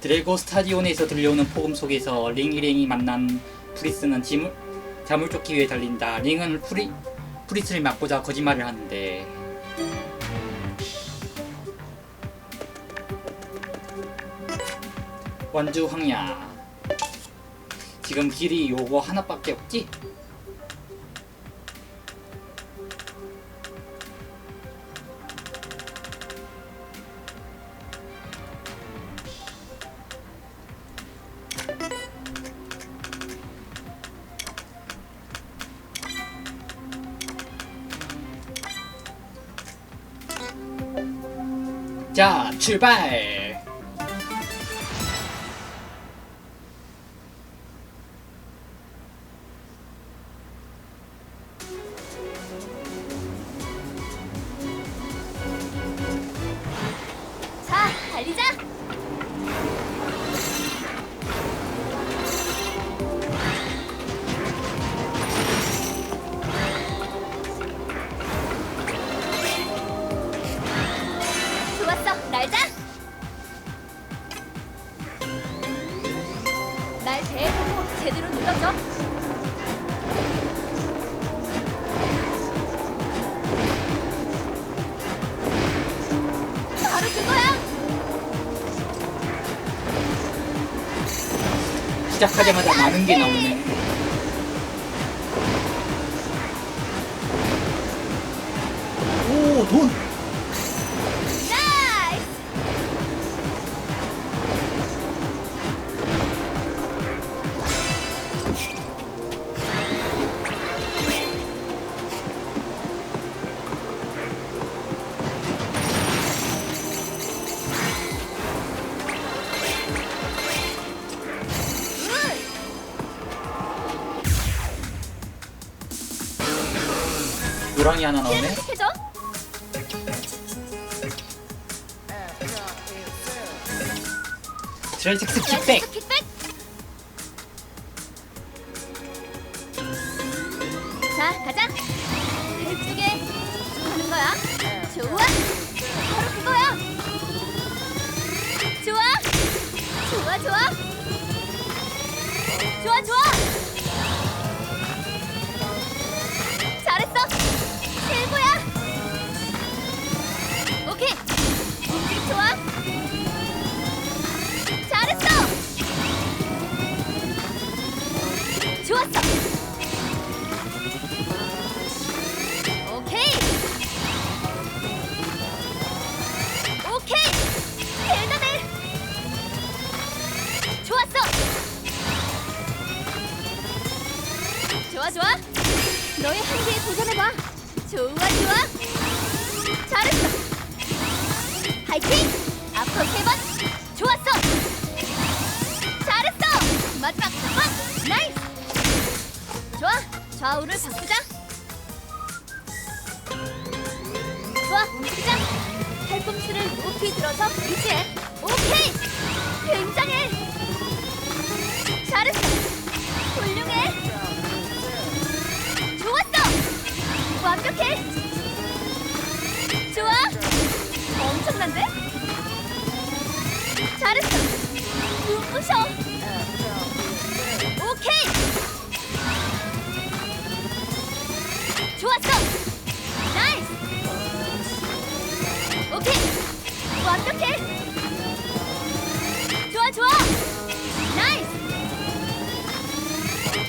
드래고 스타디온에서 들려오는 폭음 속에서 링이랭이 만난 프리스는 짐을 잠을 쫓기 위해 달린다. 링은 프리 프리스를 막고자 거짓말을 하는데 완주 황야 지금 길이 요거 하나밖에 없지? 자출 돈 나이스! 굿! 노랑이 하나 나오네 트라이섹스 킥백. 자, 가자. 이쪽에 하는 거야. 좋아. 바로 그거야. 좋아. 좋아, 좋아. 좋아, 좋아. 잘했어. 최고야. 오케이. 좋아, 좋아! 너의 한계에 도전해봐! 좋아, 좋아! 잘했어! 파이팅! 앞으로 세 번! 좋았어! 잘했어! 마지막 한 번! 나이스! 좋아! 좌우를 바꾸자! 좋아! 움직이자! 팔꿈치를 높이 들어서 유지해! 오케이! 굉장해! 오케이! 좋았어! 나이스! 오케이! 완벽해! 좋아 좋아! 나이스!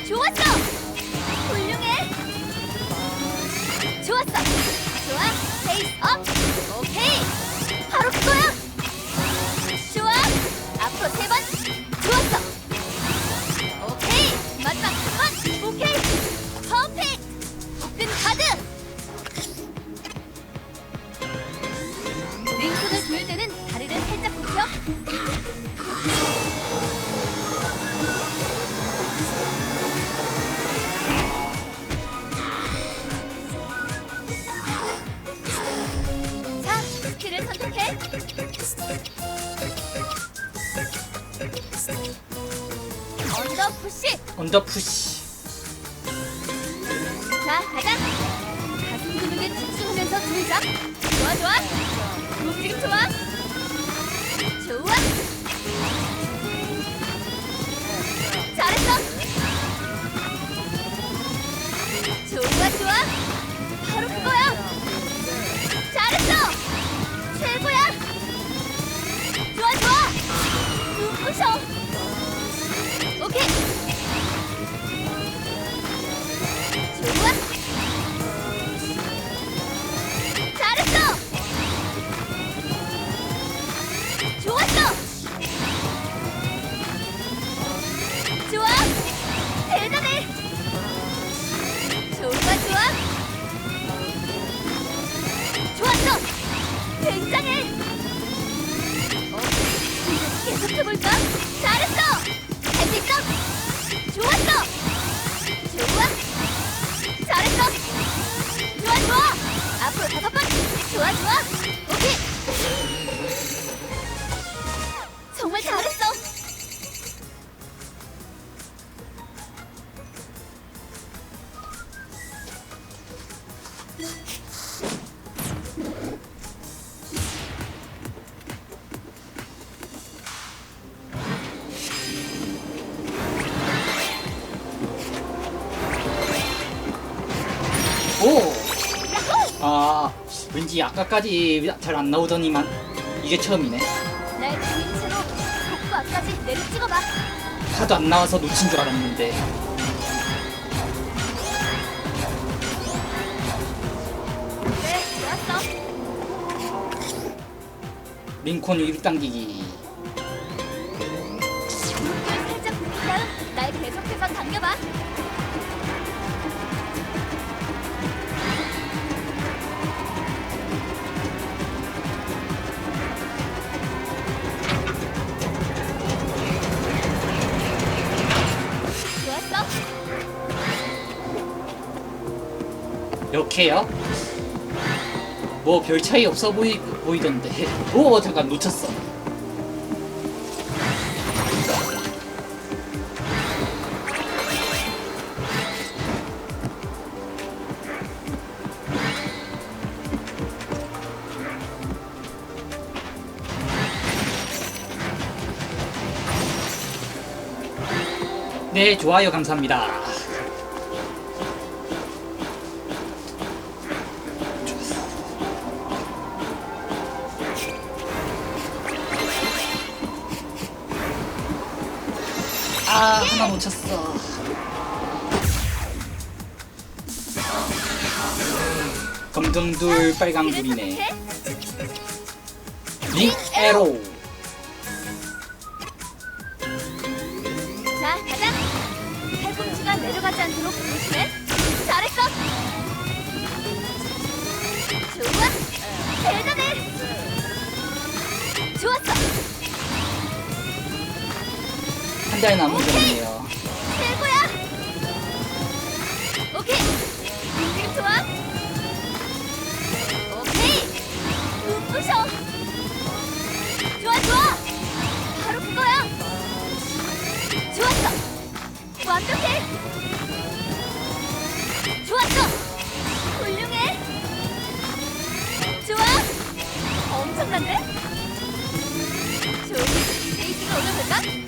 좋았어! 훌륭해! 좋았어! 좋아! 페이스 업! 오케이! 언더 푸시 왠지 아까까지 잘 안 나오더니만 이게 처음이네. 날 보인 채로 복부 앞까지 내려 찍어봐. 하도 안 나와서 놓친 줄 알았는데. 그래, 좋았어. 링콘 위로 당기기. 이렇게요? 뭐별 차이 없어 보이, 보이던데. 오, 잠깐 놓쳤어. 네, 좋아요, 감사합니다. 하나 놓쳤어. 검정둘, 빨강둘이네. 선택해. 링 에로. 자, 가자. 팔꿈치가 내려가지 않도록 조심해. 잘했어. 좋아. 대단해. 좋았어. 한달 남은 거네요. 최고야. 오케이. 움직임 좋아. 오케이. 눈부셔. 좋아, 좋아. 바로 그거야. 좋았어. 완벽해. 좋았어. 훌륭해. 좋아. 엄청난데? 좋은 베이스가 올려볼까?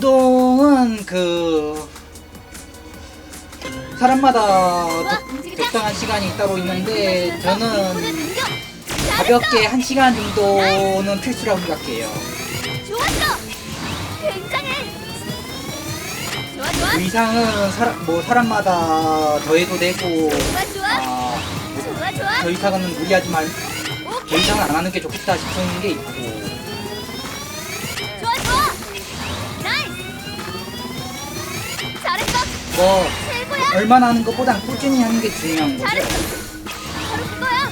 운동은 그 사람마다. 적-. 적당한 시간이 따로 있는데 저는. 가볍게 한 시간 정도는 필수라고 생각해요. 좋았어. 굉장해. 좋아 좋아. 그 이상은 사람 뭐 사람마다 더해도 되고 좋아 좋아. 아, 좋아 좋아. 더 이상은 무리하지 말, 더 오케이. 이상은 안 하는 게 좋겠다 싶은 게 있고 잘했어. 뭐. 얼마나 하는 것보단 꾸준히 하는 게 중요한 거죠. 잘했어. 바로 그거야.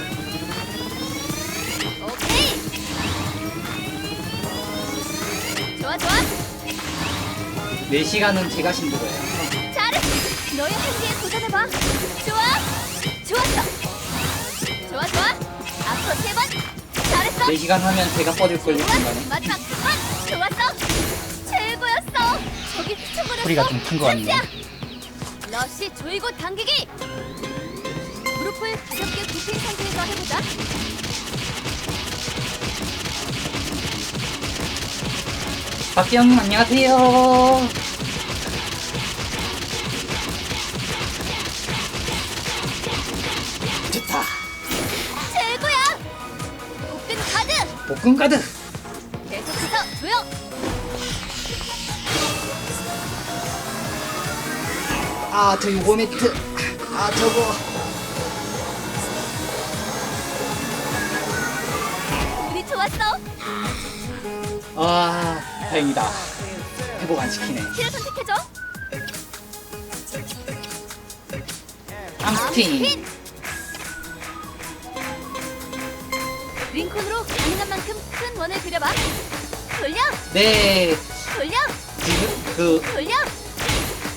오케이. 좋아 좋아. 4시간은 제가 신도예요. 잘했어. 너의 한계에 도전해봐. 좋아. 좋았어. 좋아 좋아. 앞으로 세 번. 잘했어. 4시간 하면 제가 뻗을 걸요, 좋아. 중간에. 마지막 두 번. 좋았어. 최고였어. 저기 충분했어. 소리가 좀큰것 같네. 찬스야. 조이고 당기기. 무릎을 가볍게 굽힌 상태에서 해보자. 박지영님 안녕하세요. 좋다. 최고야. 복근 가드. 복근 가드. 아, 저 요거 매트. 아, 저거. 우리 좋았어. 아, 다행이다. 회복 안 시키네. 키를 선택해줘. 암스팅. 링콘으로 가능한 만큼 큰 원을 그려봐. 돌려, 네, 돌려, 지금 그 돌려,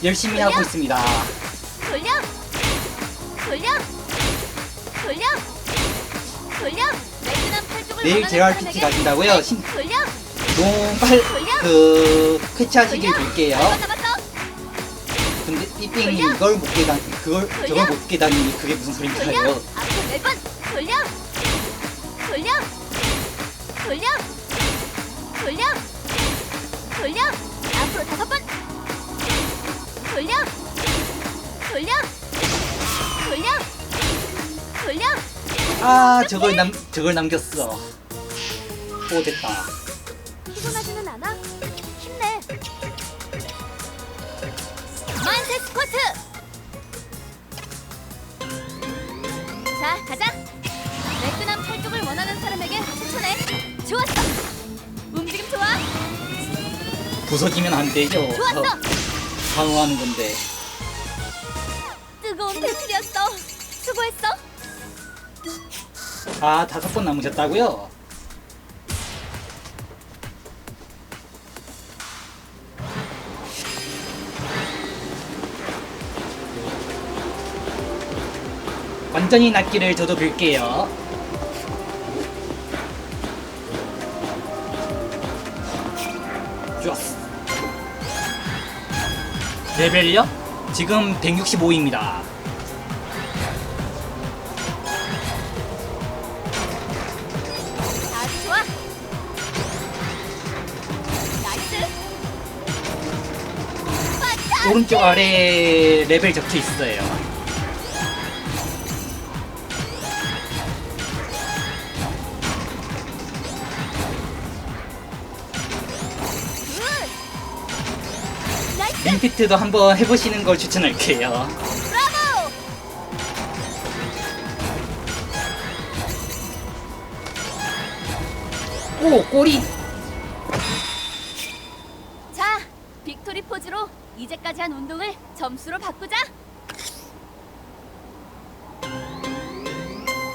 열심히 하고 있습니다. 돌려, 돌려, 돌려, 돌려. 매끈한 내일 원하는 사람에게 가신다고요? 신- 돌려. 너무 빨, 그, 돌려. 얼마 남았어? 근데 삐삥 돌려. 이걸 못 깨다니, 그걸, 돌려. 저걸 못 깨다니, 그게 무슨 돌려. 소린가요? 앞으로 네 번. 돌려, 돌려, 돌려 돌려 돌려 앞으로 다섯 번 돌려! 돌려! 돌려! 돌려! 아 저걸 남 저걸 남겼어. 오 됐다. 피곤하지는 않아? 힘내. 만세 스쿼트! 자 가자! 매끈한 팔뚝을 원하는 사람에게 추천해. 좋았어! 움직임 좋아! 부서지면 안 되죠. 좋았어 방어하는 건데. 뜨거운 배틀이었어 수고했어 아 다섯 번 남으셨다고요? 완전히 낫기를 저도 빌게요. 레벨요? 지금 165입니다. 아주 좋아 나이스 오른쪽 아래 레벨 적혀 있어요. 링피트도 한번 해보시는 걸 추천할게요. 브라보 오 꼬리. 자 빅토리 포즈로 이제까지 한 운동을 점수로 바꾸자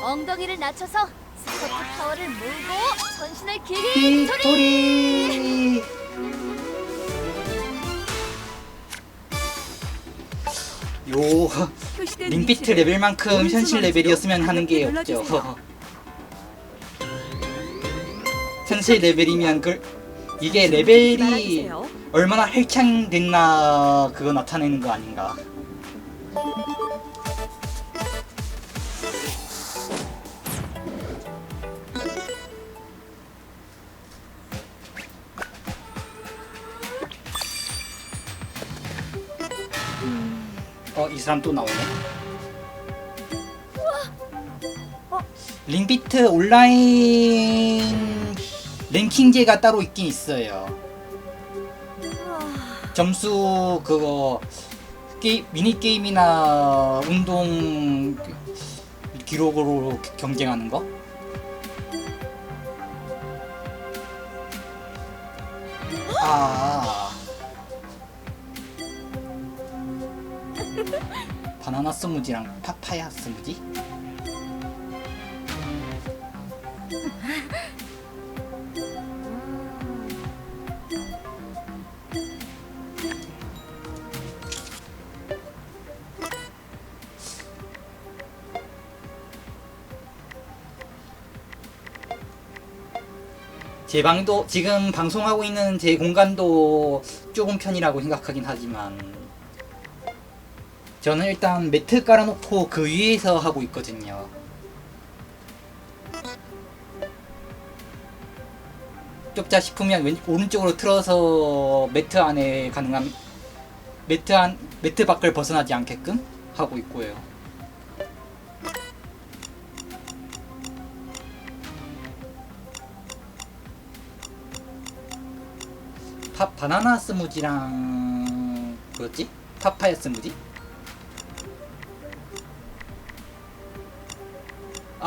엉덩이를 낮춰서 스쿼트 파워를 몰고 전신을 길게 빅토리 요 링피트 레벨만큼 현실 레벨이었으면 하는 게 없죠. 현실 레벨이면 그 이게 레벨이. 얼마나 헬창됐나 그거 나타내는 거 아닌가. 어, 이 사람 또 나오네. 어? 링비트 온라인 랭킹제가 따로 있긴 있어요. 아, 점수 그거 게 미니 게임이나 운동 기록으로 경쟁하는 거? 아. 바나나 스무지랑 파파야 스무지? 제 방도 지금 방송하고 있는 제 공간도 좁은 편이라고 생각하긴 하지만 저는 일단 매트 깔아놓고 그 위에서 하고 있거든요. 좁자 싶으면 왼, 오른쪽으로 틀어서 매트 안에 가능한 매트 안 매트 밖을 벗어나지 않게끔 하고 있고요. 파, 바나나 스무지랑 뭐였지? 파파야 스무지?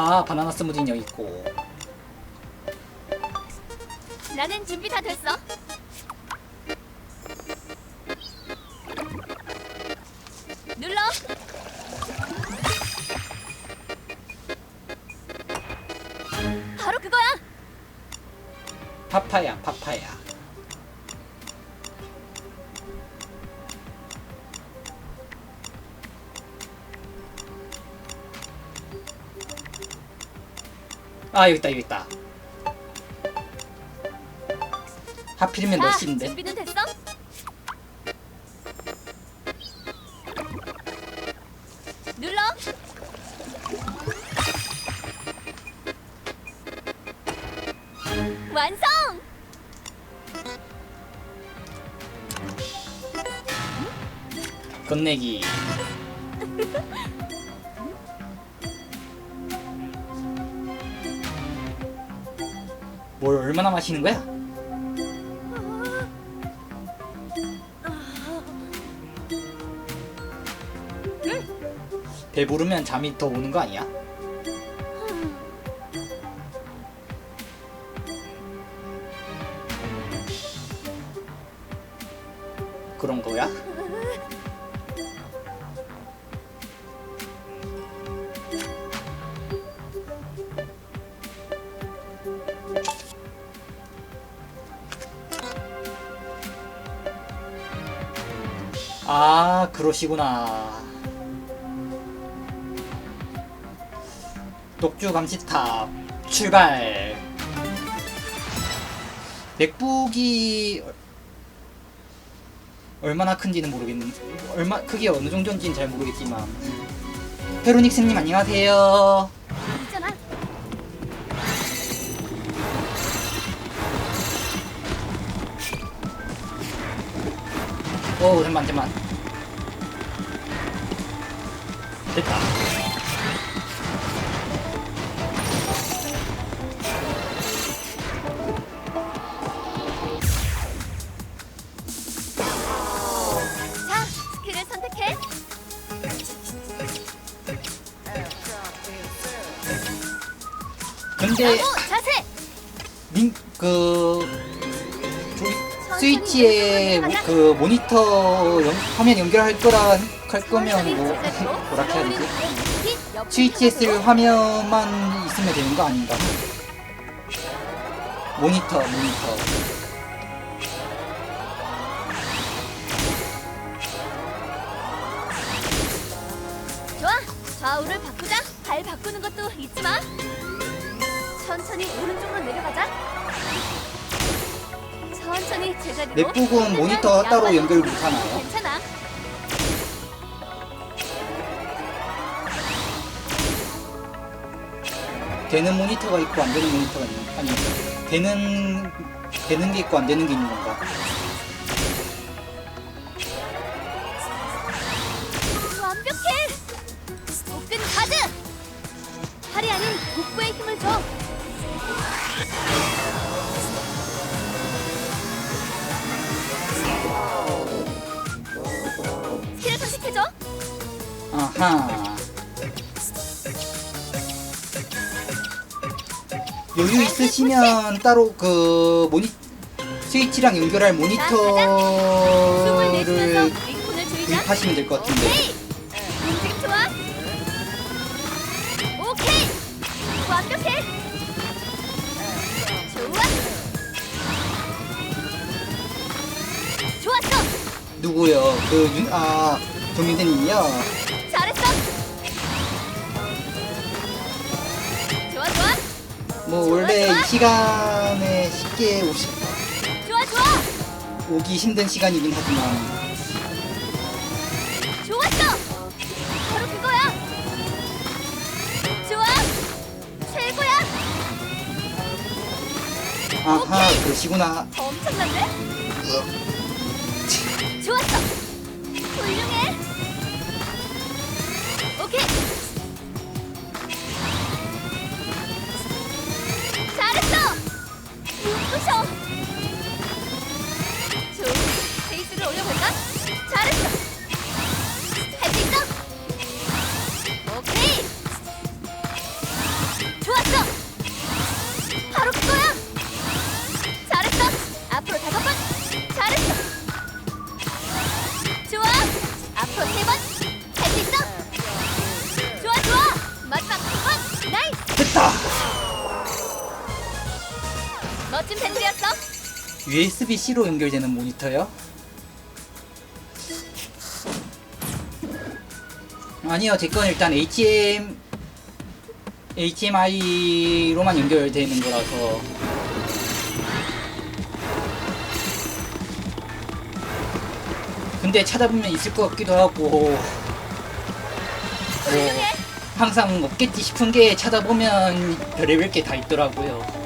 아 바나나 스무지는 여기 있고. 나는 준비 다 됐어. 눌러. 바로 그거야. 파파야 파파야 아 여기 있다 여기 있다 하필이면 준비는 됐어? 눌러 완성! 건네기. 마시는 거야? 배부르면 잠이 더 오는 거 아니야? 아, 그러시구나. 독주 감시탑 출발. 맥북이 얼마나 큰지는 모르겠는데 얼마 크기가 어느 정도인지는 잘 모르겠지만 페로닉스님 안녕하세요. 오 잠만 잠만 됐다. 자, 스킬을 선택해. 근데 자세. 링그 스위치에 모- 그 모니터 연- 화면 연결할 거라 할 거면 뭐 뭐라 해야 되지? 쓸 화면만 있으면 되는 거 아닌가? 모니터 모니터 좋아. 좌우를 바꾸자. 발 바꾸는 것도 잊지 마. 천천히 오른쪽으로 내려가자. 천천히 제자리로. 넷북은 모니터 따로 연결 못 하나요? 되는 모니터가 있고 안 되는 모니터가 있는 아니 되는 되는 게 있고 안 되는 게 있는 건가? 여유 있으시면 따로 그 모니 스위치랑 연결할 모니터를. 구입하시면 될 것 같은데. 오케이. 움직임 좋아. 오케이. 완벽해. 좋아. 좋았어. 누구요? 그 윤, 아, 정윤대님이요? 뭐, 원래. 이 시간에 쉽게 오시, 좋아 좋아. 오기 힘든 시간이긴 하지만, 좋았어. 바로 그거야. 좋아. 최고야. 아하. 그러시구나. 엄청난데? USB-C로 연결되는 모니터요? 아니요, 제 건 일단 HM, HMI로만 연결되는 거라서. 근데 찾아보면 있을 것 같기도 하고, 뭐. 항상 없겠지 싶은 게 찾아보면 별의별 게 다 있더라고요.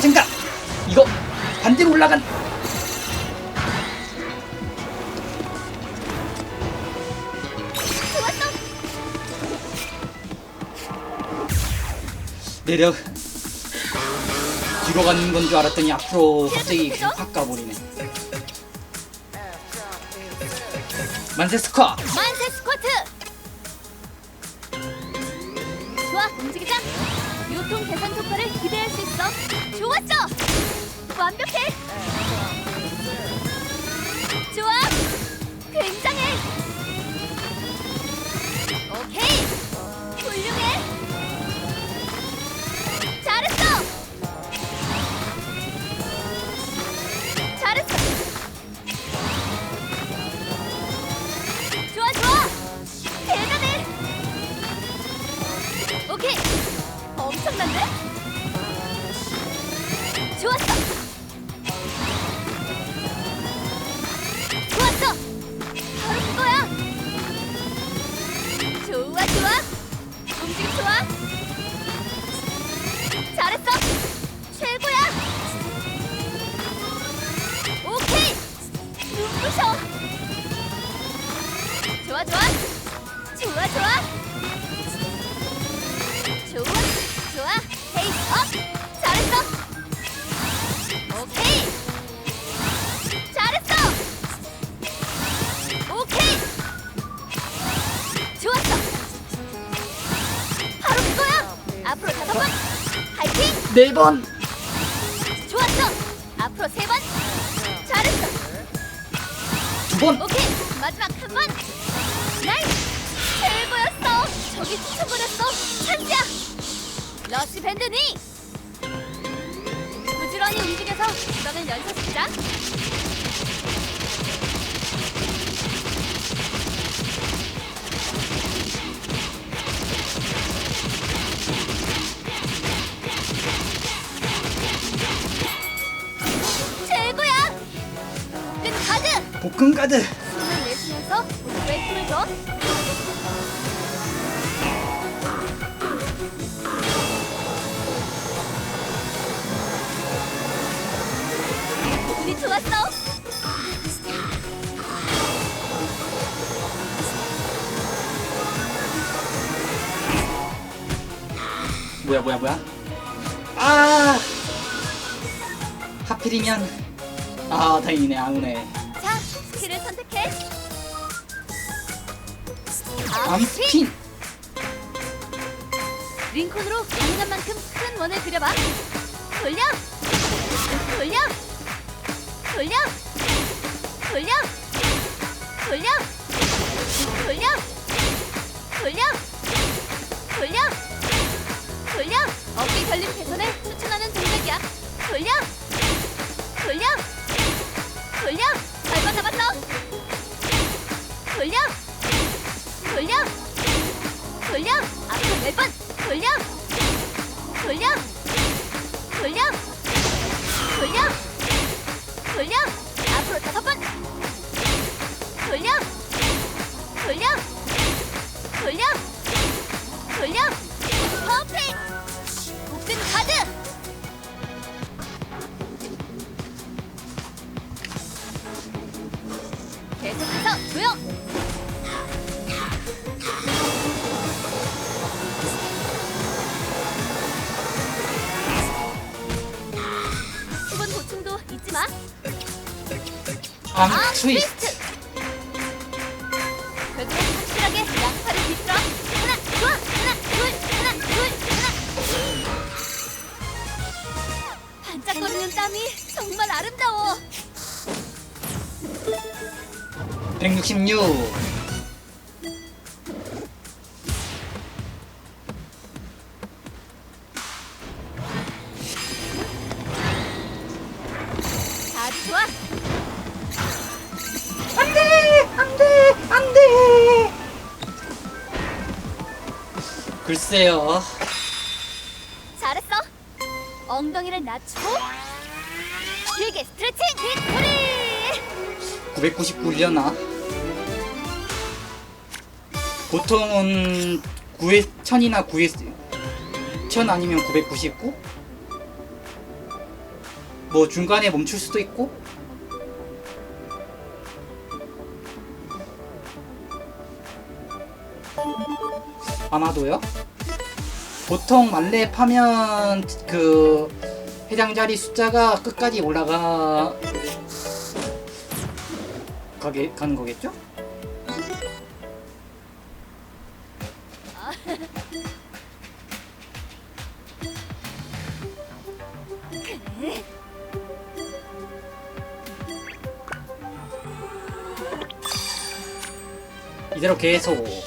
증가 이거 반대로 올라간. 내려 뒤로 가는 건 줄 알았더니 앞으로 갑자기 그냥 확 가버리네 만세 스쿼 만세 스쿼트. 기대할 수 있어. 좋았어. 완벽해. 네 번. 좋았어. 앞으로 세 번. 잘했어. 두 번. 오케이. 마지막 한 번. 나이스. 최고였어. 저기 쫓아버렸어. 찬스야. 러시 밴드 니. 부지런히 움직여서 구덩을 연습시자 복근 가드 숨을 내쉬면서 힘을 줘. 우리 좋았어. 뭐야 뭐야 뭐야 아 하필이면 아 다행이네 아우네 암스핀 링콘으로 가능한 만큼 큰 원을 그려봐. 돌려, 돌려, 돌려, 돌려, 돌려, 돌려, 돌려, 돌려, 돌려. 어깨 결림 개선에 추천하는 동작이야. 돌려, 돌려, 돌려. 밟아 잡았어. 돌려, 돌려. 돌려! 앞으로 네번? 돌려! 돌려! 돌려! 돌려! 돌려! 앞으로 다섯 번? 돌려! 돌려! 돌려! 돌려! 퍼펙트 복근 가드 암 아, 트위스트 벽으로 확실하게 양팔을 비틀어. 하나, 좋아. 하나, 둘, 하나, 둘, 하나. 반짝거리는 땀이 정말 아름다워. 166 999려나? 보통은 9회 1000이나 9회 1000 아니면 999? 뭐 중간에 멈출 수도 있고 아마도요? 보통 말레 파면 그 해장자리 숫자가 끝까지 올라가 가게 가는 거겠죠? 이대로 계속